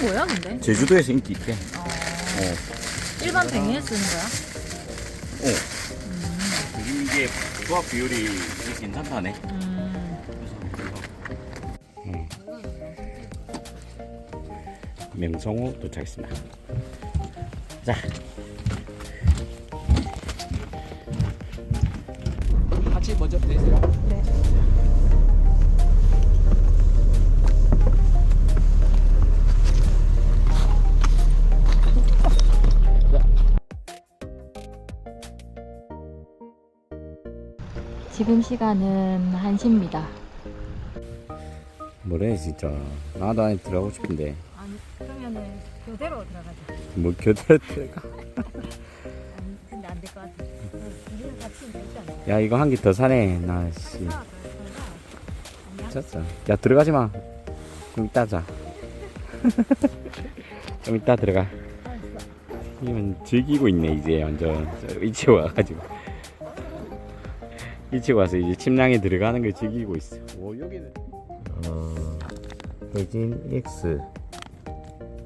뭐야 근데? 제주도에서 인기 있대. 어, 어. 일반 뱅이에 쓰는 거야? 어. 이게 조합 비율이 괜찮다네. 음. 음. 명성호 도착했습니다. 자. 같이 먼저 내세요. 네. 지금 시간은 1시입니다. 뭐래 진짜. 나도 안에 들어가고 싶은데. 아니, 그러면은 교대로 들어가자. 뭐 교대 들어가. 아니, 근데 안 될 것 같아. 우리는 같이 있지 않나? 야 이거 한 개 더 사네. 나 씨. 아, 아니야? 쳤어. 야 들어가지 마. 좀 이따 자. 좀 이따 들어가. 이건 즐기고 있네 이제 완전 저 일찍 와가지고. 일찍 와서 이제 침낭에 들어가는 걸 즐기고 있어. 오 여기는. 어 혜진 EX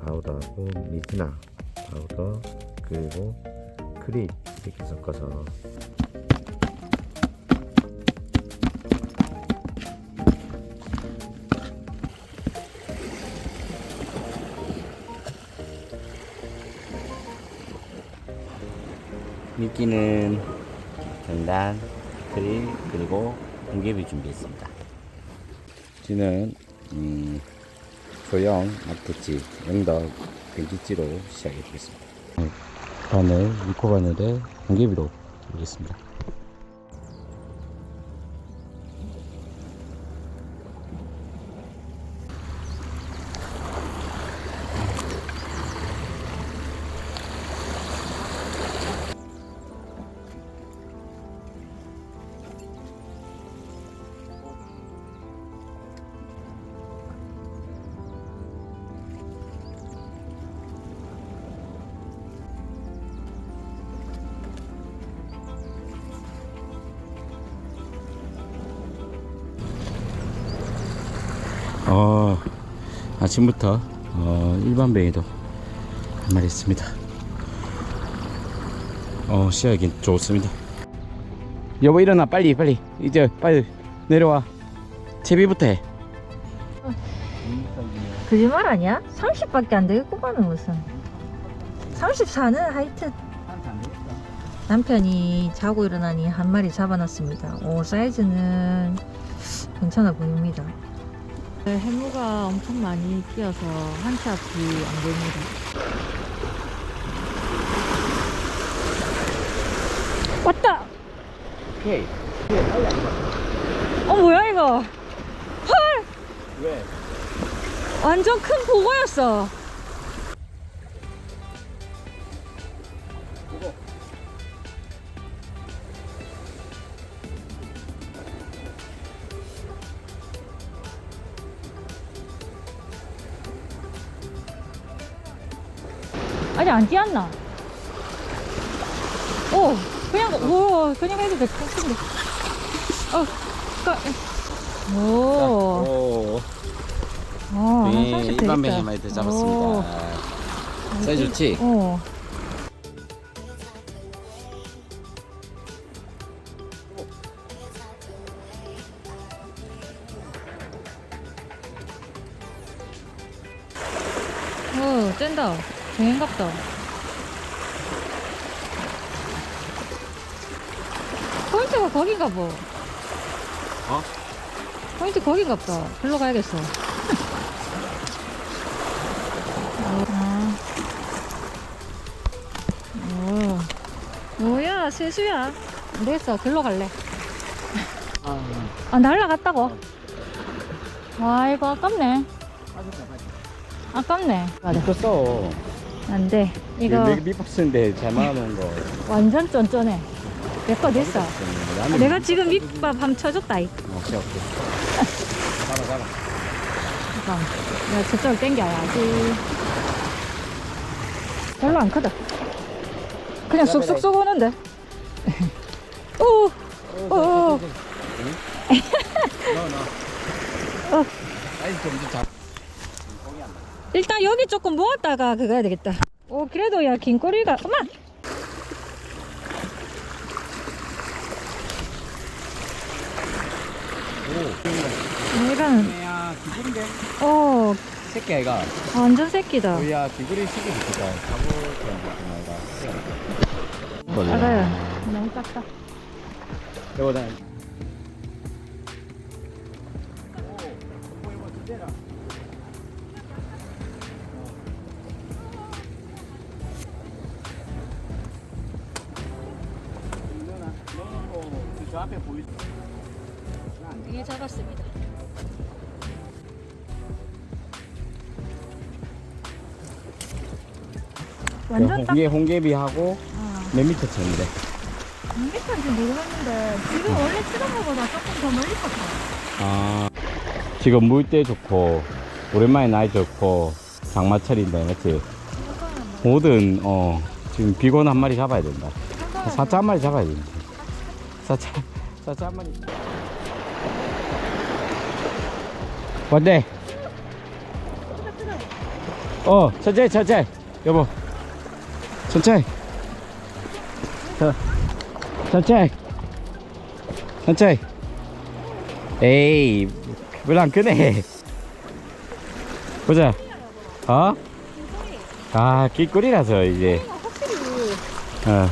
파우더하고 미즈나 파우더 그리고 크림 이렇게 섞어서 끼는 전단, 크릴 그리고 공개비 준비했습니다. 지는 음, 소형 마트치 영덕 벤치치로 시작해 보겠습니다. 바늘, 미코 바늘에 공개비로 보겠습니다. 아침부터 어, 일반 뱅이도 한 마리 있습니다. 어, 시야기 좋습니다. 여보 일어나 빨리 빨리 이제 빨리 내려와 채비부터 해. 거짓말 아니야? 30밖에 안 되겠구만은 무슨 34는 하여튼 남편이 자고 일어나니 한 마리 잡아놨습니다 오 사이즈는 괜찮아 보입니다 해무가 엄청 많이 끼어서 한치 앞이 안 보입니다 왔다! 오케이. 어 뭐야 이거 왜? 완전 큰 보고였어 아니 안 뛰었나? 오 그냥 오 그냥 해도 될 것 같은데 어 그, 오, 오. 어, 한 네, 30 일반 되겠다. 뱅이 많이 더 오. 잡았습니다. 사이즈 좋지? 어. 어, 짠다. 뱅인갑다. 포인트가 거긴가 보. 어? 포인트 거긴갑다. 글로 가야겠어. 아. 오. 뭐야, 세수야. 안 되겠어. 글로 갈래. 아, 날라갔다고? 아이고, 아깝네. 아깝네. 맞아. 이거 써. 안 돼. 이거 이거 밑박스인데 잘 막아놓은 거. 완전 쫀쫀해. 내 거 됐어. 나는 내가 지금 밑밥 함 쳐줬다. 이. 오케이 오케이. 잡아 잡아. 잠깐. 내가 저쪽을 당겨야지. 별로 안 크다. 그냥 쑥쑥쑥 오는데. 오! 오! 오! 넣어 넣어. 어. 사이즈 좀 잡. 일단 여기 조금 모았다가 그거 해야 되겠다. 오, 그래도 야, 긴 꼬리가, 엄마! 야, 기구리인데? 어, 새끼야, 이가. 완전 새끼다. 야, 기구리 시기? 잡을 건 알아요. 너무 작다. 이거 나. 이게 잡았습니다. 완전 딱, 홍게 홍게비하고 아, 몇 미터 쳤는데. 몇 미터인지 모르겠는데, 지금 원래 치던 거보다 조금 더 멀리 컸어. 아 지금 물때 좋고 오랜만에 나이 좋고 장마철인데 맞지? 뭐든 어 지금 비건 한 마리 잡아야 된다. 사자 한 마리 잡아야 된다. 사자 사자 한 마리. 뭔데? 어 천천히 천천히. 여보. 천천히. 천- 천천히. 천천히. 에이 왜 안 끄네. 보자. 어? 아 길거리라서 이제. 어.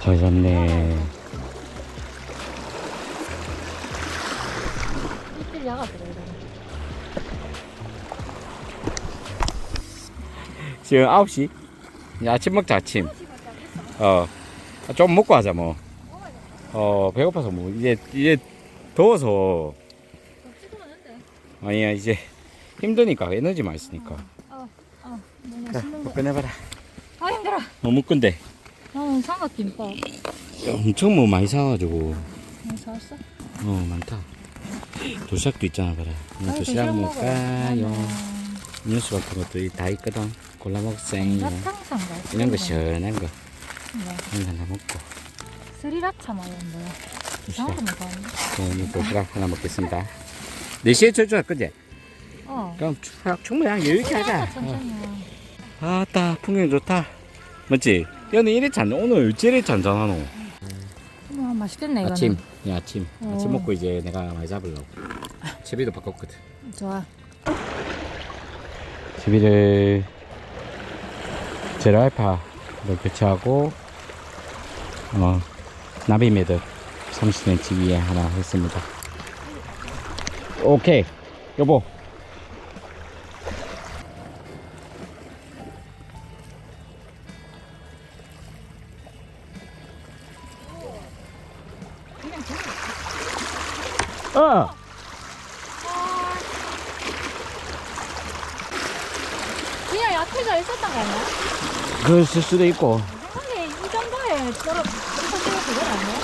잘 잡네. 이틀. 지금 9시? 이제 아침 먹자 아침. 어. 좀 먹고 하자 뭐. 어 배고파서 뭐. 이제 이제 더워서. 아니야 이제 힘드니까 에너지 많이 쓰니까. 어, 신는 거. 꺼내봐라. 아, 힘들어. 너무 끈데 나는 삼각김밥. 엄청 뭐 많이 사가지고 뭐 사왔어? 어 많다 도시락도 있잖아 오늘 아이, 도시락 먹을까요. 음료수 같은 것도 다 있거든 골라 라탕상가. 이런 거 시원한 거 네. 이런 거 하나 먹고 스리라차 말이야, 뭐야. 이상한 거 먹었는데. 오늘 도시락 하나 먹겠습니다 4시에 철주할 거지? 어. 그럼 추- 충분히 여유있게 하자 어. 천천히 해. 아따 풍경 좋다 맞지? 야너 이래 잔 오늘 제일 잔잔하노. 음, 맛있겠네, 이거는. 아침. 야 아침. 어. 아침 먹고 이제 내가 많이 잡으려고. 채비도 바꿨거든. 좋아. 채비를 제로알파로 교체하고 어 나비 매듭 30cm 위에 하나 했습니다. 오케이. 여보 어 그냥 야채가 있었던 거 아니야? 그럴 수도 있고 아니, 이 정도에 떨어, 떨어지고 그건 아니야?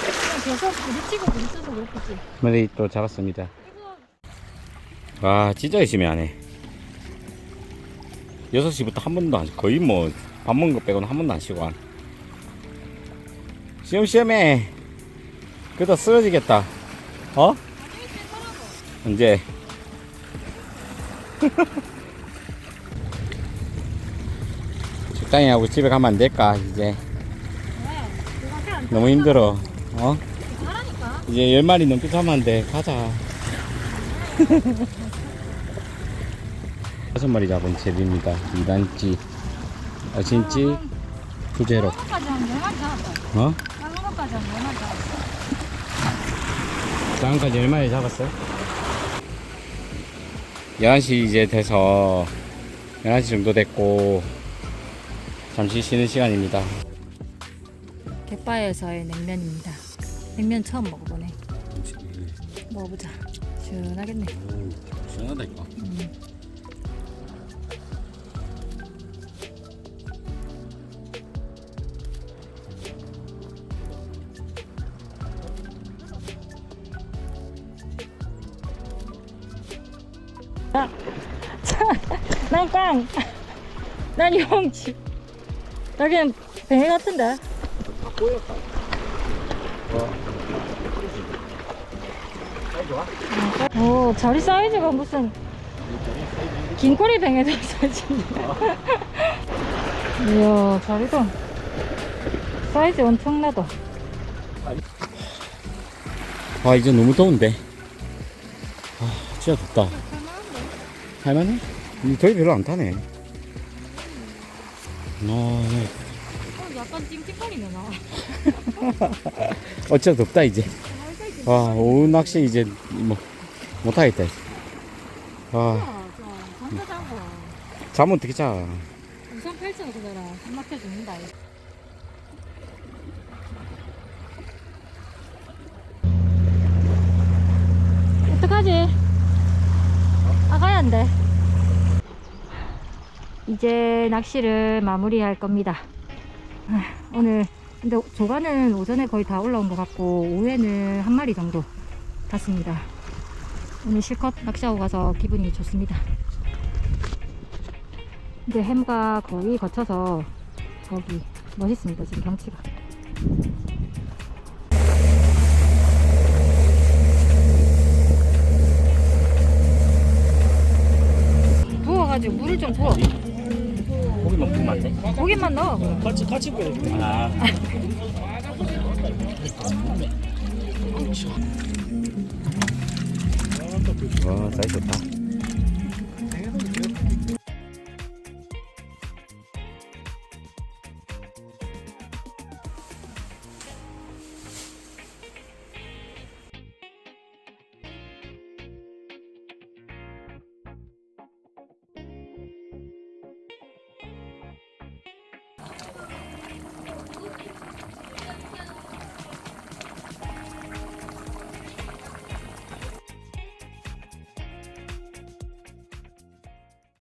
그냥 계속 부딪히고 부딪혀서 그렇겠지. 머리 또 잡았습니다 이거 와 진짜 열심히 하네 6시부터 한 번도 안 쉬고 거의 뭐 밥 먹은 거 빼고는 한 번도 안 쉬고 한 시험시험해 그러다 쓰러지겠다 어? 언제? 적당히 하고 집에 가면 안 될까 이제 너무 힘들어 어? 이제 열 마리 넘게 잡으면 돼. 가자. 다섯 마리 잡은 제비입니다. 2단찌, 어신찌, 부제로. 까 지한 10마리 잡았다. 어? 까지 한 10마리 잡았어. 장까지 열 마리 잡았어요? 11시 이제 돼서 11시 정도 됐고 잠시 쉬는 시간입니다. 갯바에서의 냉면입니다. 냉면 처음 먹어보네. 먹어보자. 시원하겠네. 시원하다 이거. 음. 꽝. 난 용치. 여기는 뱅이 같은데. 오, 자리 사이즈가 무슨 긴 꼬리 뱅에도 사이즈인데. 이야, 자리도 사이즈 엄청나다. 아 이제 너무 더운데 아 진짜 덥다 할만해? 음, 더위 별로 안 타네 아, 네. 약간 찡찡거리네 나. 어쩌 덥다 이제 아 오후 낚시 이제 뭐 못하겠다 이제 아 잠도 자고 잠 어떻게 자 우선 펼쳐서 그대라 숨 막혀 죽는다. 어떡하지? 안 돼. 이제 낚시를 마무리할 겁니다. 아, 오늘 근데 조가는 오전에 거의 다 올라온 것 같고 오후에는 한 마리 정도 갔습니다. 오늘 실컷 낚시하고 가서 기분이 좋습니다. 이제 햄가 거의 거쳐서 저기 멋있습니다 지금 경치가 지고 물을 좀 부어 고기만 부으면 안 돼? 고기만 넣어 같이 같이 끓여. 아. 와 사이즈 좋다